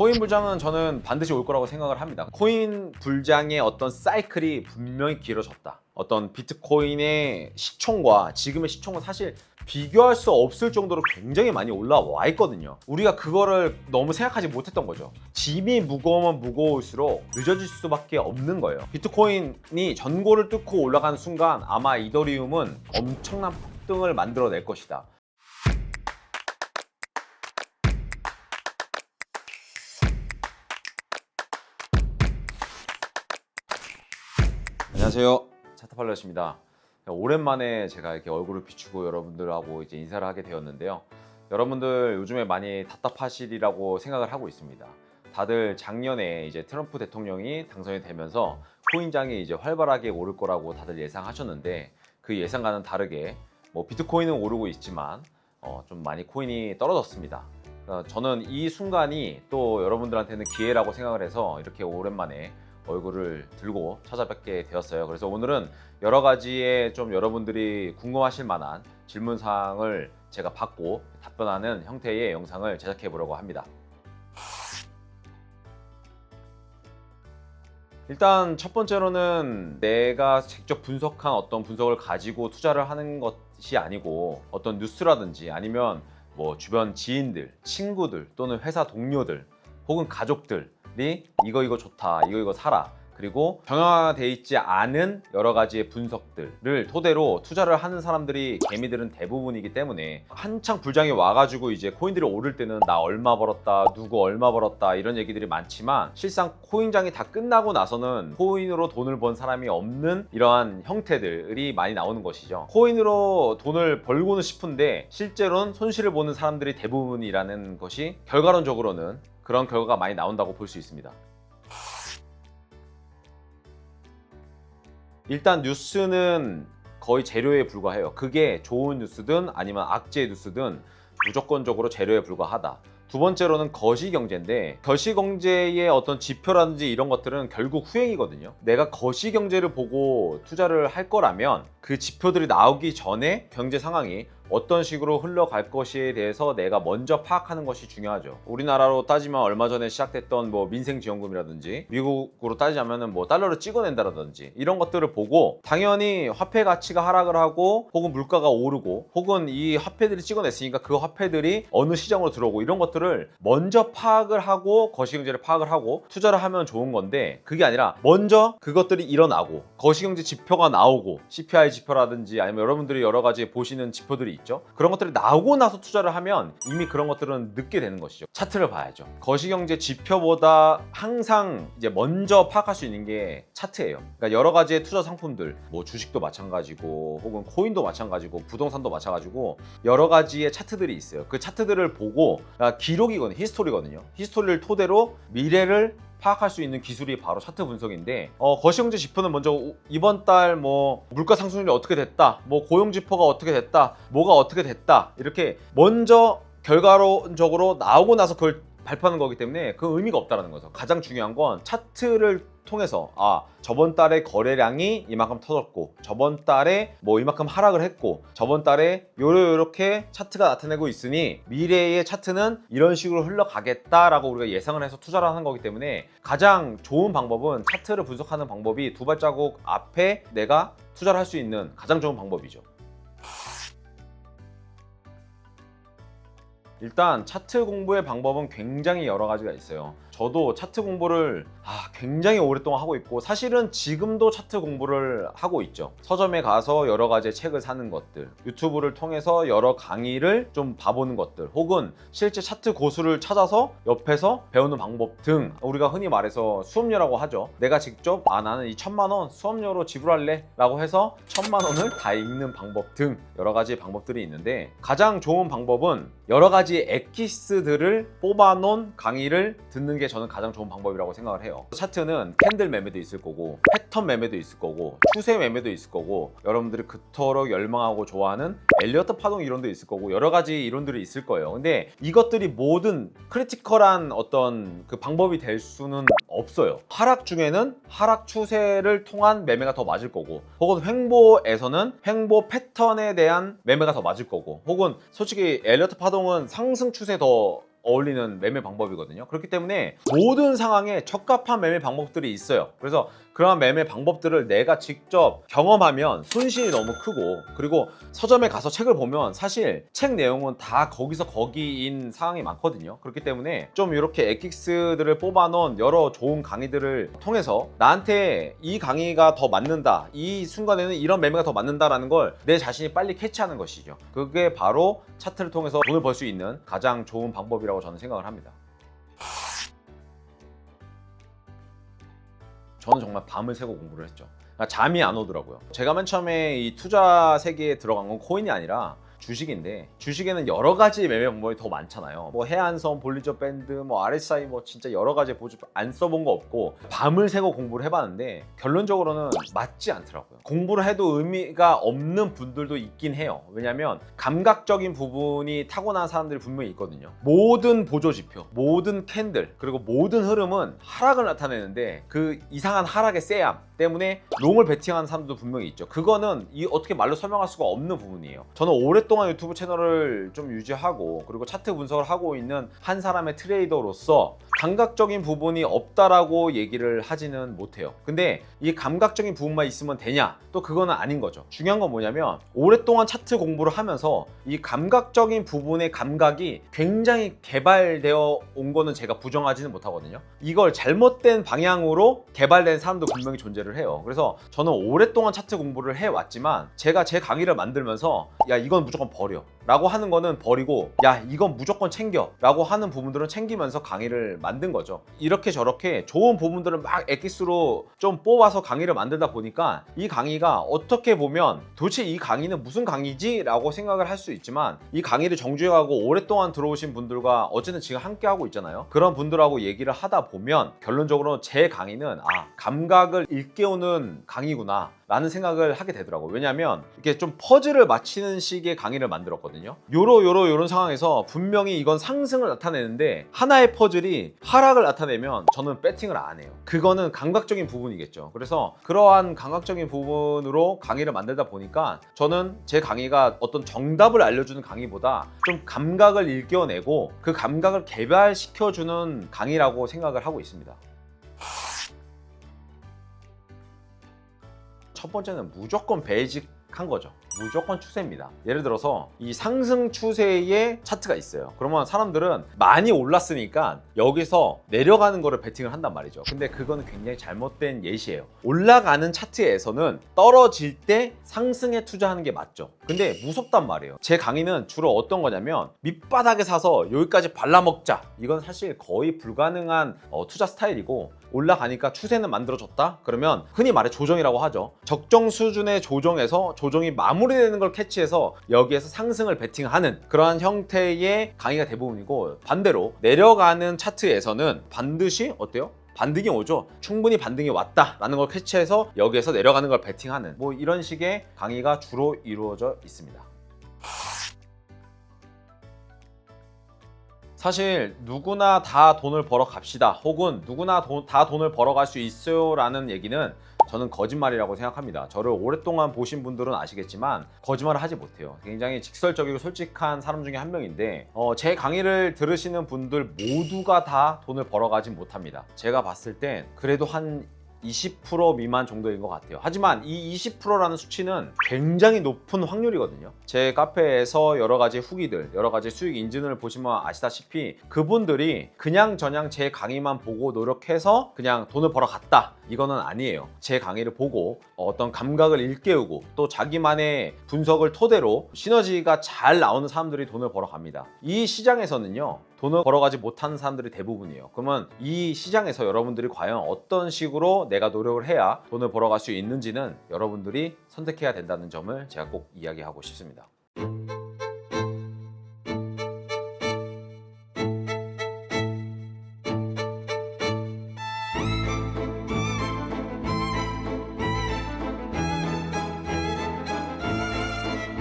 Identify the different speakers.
Speaker 1: 코인 불장은 저는 반드시 올 거라고 생각을 합니다. 코인 불장의 어떤 사이클이 분명히 길어졌다. 어떤 비트코인의 시총과 지금의 시총은 사실 비교할 수 없을 정도로 굉장히 많이 올라와 있거든요. 우리가 그거를 너무 생각하지 못했던 거죠. 짐이 무거우면 무거울수록 늦어질 수밖에 없는 거예요. 비트코인이 전고를 뚫고 올라가는 순간 아마 이더리움은 엄청난 폭등을 만들어낼 것이다. 안녕하세요. 차타팔러스입니다. 오랜만에 제가 이렇게 얼굴을 비추고 여러분들하고 이제 인사를 하게 되었는데요. 여러분들 요즘에 많이 답답하시리라고 생각을 하고 있습니다. 다들 작년에 이제 트럼프 대통령이 당선이 되면서 코인장이 이제 활발하게 오를 거라고 다들 예상하셨는데 그 예상과는 다르게 뭐 비트코인은 오르고 있지만 어, 좀 많이 코인이 떨어졌습니다. 어, 저는 이 순간이 또 여러분들한테는 기회라고 생각을 해서 이렇게 오랜만에 얼굴을 들고 찾아뵙게 되었어요. 그래서 오늘은 여러 가지의 좀 여러분들이 궁금하실 만한 질문 사항을 제가 받고 답변하는 형태의 영상을 제작해 보려고 합니다. 일단 첫 번째로는 내가 직접 분석한 어떤 분석을 가지고 투자를 하는 것이 아니고 어떤 뉴스라든지 아니면 뭐 주변 지인들, 친구들 또는 회사 동료들 혹은 가족들 이 이거 이거 좋다, 이거 이거 사라. 그리고 정형화되어 있지 않은 여러 가지의 분석들을 토대로 투자를 하는 사람들이 개미들은 대부분이기 때문에 한창 불장이 와가지고 이제 코인들이 오를 때는 나 얼마 벌었다, 누구 얼마 벌었다 이런 얘기들이 많지만 실상 코인장이 다 끝나고 나서는 코인으로 돈을 번 사람이 없는 이러한 형태들이 많이 나오는 것이죠. 코인으로 돈을 벌고는 싶은데 실제로는 손실을 보는 사람들이 대부분이라는 것이 결과론적으로는 그런 결과가 많이 나온다고 볼 수 있습니다. 일단 뉴스는 거의 재료에 불과해요. 그게 좋은 뉴스든 아니면 악재 뉴스든 무조건적으로 재료에 불과하다. 두 번째로는 거시경제인데 거시경제의 어떤 지표라든지 이런 것들은 결국 후행이거든요. 내가 거시경제를 보고 투자를 할 거라면 그 지표들이 나오기 전에 경제 상황이 어떤 식으로 흘러갈 것에 대해서 내가 먼저 파악하는 것이 중요하죠. 우리나라로 따지면 얼마 전에 시작됐던 뭐 민생지원금이라든지 미국으로 따지자면은 뭐 달러를 찍어낸다라든지 이런 것들을 보고 당연히 화폐 가치가 하락을 하고 혹은 물가가 오르고 혹은 이 화폐들이 찍어냈으니까 그 화폐들이 어느 시장으로 들어오고 이런 것들을 먼저 파악을 하고 거시경제를 파악을 하고 투자를 하면 좋은 건데 그게 아니라 먼저 그것들이 일어나고 거시경제 지표가 나오고 CPI 지표라든지 아니면 여러분들이 여러 가지 보시는 지표들이 있죠. 그런 것들이 나오고 나서 투자를 하면 이미 그런 것들은 늦게 되는 것이죠. 차트를 봐야죠. 거시경제 지표보다 항상 이제 먼저 파악할 수 있는 게 차트예요. 그러니까 여러 가지의 투자 상품들, 뭐 주식도 마찬가지고 혹은 코인도 마찬가지고 부동산도 마찬가지고 여러 가지의 차트들이 있어요. 그 차트들을 보고 그러니까 기록이거든요. 히스토리거든요. 히스토리를 토대로 미래를 파악할 수 있는 기술이 바로 차트 분석인데 어, 거시경제 지표는 먼저 우- 이번 달 뭐 물가 상승률이 어떻게 됐다 뭐 고용 지표가 어떻게 됐다 뭐가 어떻게 됐다 이렇게 먼저 결과론적으로 나오고 나서 그걸 발표하는 거기 때문에 그 의미가 없다라는 거죠 가장 중요한 건 차트를 통해서 아 저번 달에 거래량이 이만큼 터졌고 저번 달에 뭐 이만큼 하락을 했고 저번 달에 요러 요렇게 차트가 나타내고 있으니 미래의 차트는 이런 식으로 흘러가겠다라고 우리가 예상을 해서 투자를 하는 거기 때문에 가장 좋은 방법은 차트를 분석하는 방법이 두 발자국 앞에 내가 투자를 할 수 있는 가장 좋은 방법이죠. 일단 차트 공부의 방법은 굉장히 여러 가지가 있어요. 저도 차트 공부를 아, 굉장히 오랫동안 하고 있고 사실은 지금도 차트 공부를 하고 있죠. 서점에 가서 여러 가지 책을 사는 것들, 유튜브를 통해서 여러 강의를 좀 봐보는 것들, 혹은 실제 차트 고수를 찾아서 옆에서 배우는 방법 등 우리가 흔히 말해서 수업료라고 하죠. 내가 직접 아 나는 이 천만 원 수업료로 지불할래라고 해서 천만 원을 다 읽는 방법 등 여러 가지 방법들이 있는데 가장 좋은 방법은 여러 가지 엑기스들을 뽑아놓은 강의를 듣는 게 저는 가장 좋은 방법이라고 생각을 해요. 차트는 캔들 매매도 있을 거고 패턴 매매도 있을 거고 추세 매매도 있을 거고 여러분들이 그토록 열망하고 좋아하는 엘리어트 파동 이론도 있을 거고 여러 가지 이론들이 있을 거예요. 근데 이것들이 모든 크리티컬한 어떤 그 방법이 될 수는 없어요. 하락 중에는 하락 추세를 통한 매매가 더 맞을 거고 혹은 횡보에서는 횡보 패턴에 대한 매매가 더 맞을 거고 혹은 솔직히 엘리어트 파동은 상승 추세 더 어울리는 매매 방법이거든요. 그렇기 때문에 모든 상황에 적합한 매매 방법들이 있어요. 그래서 그러한 매매 방법들을 내가 직접 경험하면 손실이 너무 크고 그리고 서점에 가서 책을 보면 사실 책 내용은 다 거기서 거기인 상황이 많거든요. 그렇기 때문에 좀 이렇게 에킥스들을 뽑아놓은 여러 좋은 강의들을 통해서 나한테 이 강의가 더 맞는다. 이 순간에는 이런 매매가 더 맞는다라는 걸 내 자신이 빨리 캐치하는 것이죠. 그게 바로 차트를 통해서 돈을 벌 수 있는 가장 좋은 방법이라고 저는 생각을 합니다. 저는 정말 밤을 새고 공부를 했죠. 그러니까 잠이 안 오더라고요. 제가 맨 처음에 이 투자 세계에 들어간 건 코인이 아니라 주식인데 주식에는 여러 가지 매매 방법이 더 많잖아요. 뭐 해안선, 볼리저 밴드, 뭐 RSI 뭐 진짜 여러 가지 보조 안 써본 거 없고 밤을 새고 공부를 해봤는데 결론적으로는 맞지 않더라고요. 공부를 해도 의미가 없는 분들도 있긴 해요. 왜냐하면 감각적인 부분이 타고난 사람들이 분명히 있거든요. 모든 보조 지표, 모든 캔들 그리고 모든 흐름은 하락을 나타내는데 그 이상한 하락의 쎄함 때문에 롱을 베팅하는 사람도 분명히 있죠. 그거는 이 어떻게 말로 설명할 수가 없는 부분이에요. 저는 오랫 동안 유튜브 채널을 좀 유지하고 그리고 차트 분석을 하고 있는 한 사람의 트레이더로서 감각적인 부분이 없다라고 얘기를 하지는 못해요. 근데 이 감각적인 부분만 있으면 되냐? 또 그거는 아닌 거죠. 중요한 건 뭐냐면 오랫동안 차트 공부를 하면서 이 감각적인 부분의 감각이 굉장히 개발되어 온 거는 제가 부정하지는 못하거든요. 이걸 잘못된 방향으로 개발된 사람도 분명히 존재를 해요. 그래서 저는 오랫동안 차트 공부를 해왔지만 제가 제 강의를 만들면서 야 이건 무조건 버려. 라고 하는 거는 버리고 야 이건 무조건 챙겨. 라고 하는 부분들은 챙기면서 강의를 만든 거죠. 이렇게 저렇게 좋은 부분들을 막 엑기스로 좀 뽑아서 강의를 만들다 보니까 이 강의가 어떻게 보면 도대체 이 강의는 무슨 강의지? 라고 생각을 할 수 있지만 이 강의를 정주행하고 오랫동안 들어오신 분들과 어쨌든 지금 함께 하고 있잖아요. 그런 분들하고 얘기를 하다 보면 결론적으로 제 강의는 아 감각을 일깨우는 강의구나 라는 생각을 하게 되더라고요. 왜냐하면 이렇게 좀 퍼즐을 맞히는 식의 강의를 만들었거든요. 요로 요로 요런 상황에서 분명히 이건 상승을 나타내는데 하나의 퍼즐이 하락을 나타내면 저는 배팅을 안 해요. 그거는 감각적인 부분이겠죠. 그래서 그러한 감각적인 부분으로 강의를 만들다 보니까 저는 제 강의가 어떤 정답을 알려주는 강의보다 좀 감각을 일깨워내고 그 감각을 개발시켜주는 강의라고 생각을 하고 있습니다. 첫 번째는 무조건 베이직한 거죠. 무조건 추세입니다. 예를 들어서 이 상승 추세의 차트가 있어요. 그러면 사람들은 많이 올랐으니까 여기서 내려가는 거를 베팅을 한단 말이죠. 근데 그거는 굉장히 잘못된 예시예요. 올라가는 차트에서는 떨어질 때 상승에 투자하는 게 맞죠. 근데 무섭단 말이에요. 제 강의는 주로 어떤 거냐면 밑바닥에 사서 여기까지 발라먹자. 이건 사실 거의 불가능한 어, 투자 스타일이고 올라가니까 추세는 만들어졌다? 그러면 흔히 말해 조정이라고 하죠. 적정 수준의 조정에서 조정이 마무리되는 걸 캐치해서 여기에서 상승을 베팅하는 그러한 형태의 강의가 대부분이고 반대로 내려가는 차트에서는 반드시 어때요? 반등이 오죠. 충분히 반등이 왔다라는 걸 캐치해서 여기에서 내려가는 걸 베팅하는 뭐 이런 식의 강의가 주로 이루어져 있습니다. 사실 누구나 다 돈을 벌어 갑시다. 혹은 누구나 돈- 다 돈을 벌어 갈 수 있어요 라는 얘기는 저는 거짓말이라고 생각합니다. 저를 오랫동안 보신 분들은 아시겠지만 거짓말을 하지 못해요. 굉장히 직설적이고 솔직한 사람 중에 한 명인데 어, 제 강의를 들으시는 분들 모두가 다 돈을 벌어가진 못합니다. 제가 봤을 땐 그래도 한 20% 미만 정도인 것 같아요. 하지만 이 20%라는 수치는 굉장히 높은 확률이거든요. 제 카페에서 여러 가지 후기들, 여러 가지 수익 인증을 보시면 아시다시피 그분들이 그냥 저냥 제 강의만 보고 노력해서 그냥 돈을 벌어 갔다. 이거는 아니에요. 제 강의를 보고 어떤 감각을 일깨우고 또 자기만의 분석을 토대로 시너지가 잘 나오는 사람들이 돈을 벌어 갑니다. 이 시장에서는요. 돈을 벌어가지 못하는 사람들이 대부분이에요. 그러면 이 시장에서 여러분들이 과연 어떤 식으로 내가 노력을 해야 돈을 벌어갈 수 있는지는 여러분들이 선택해야 된다는 점을 제가 꼭 이야기하고 싶습니다.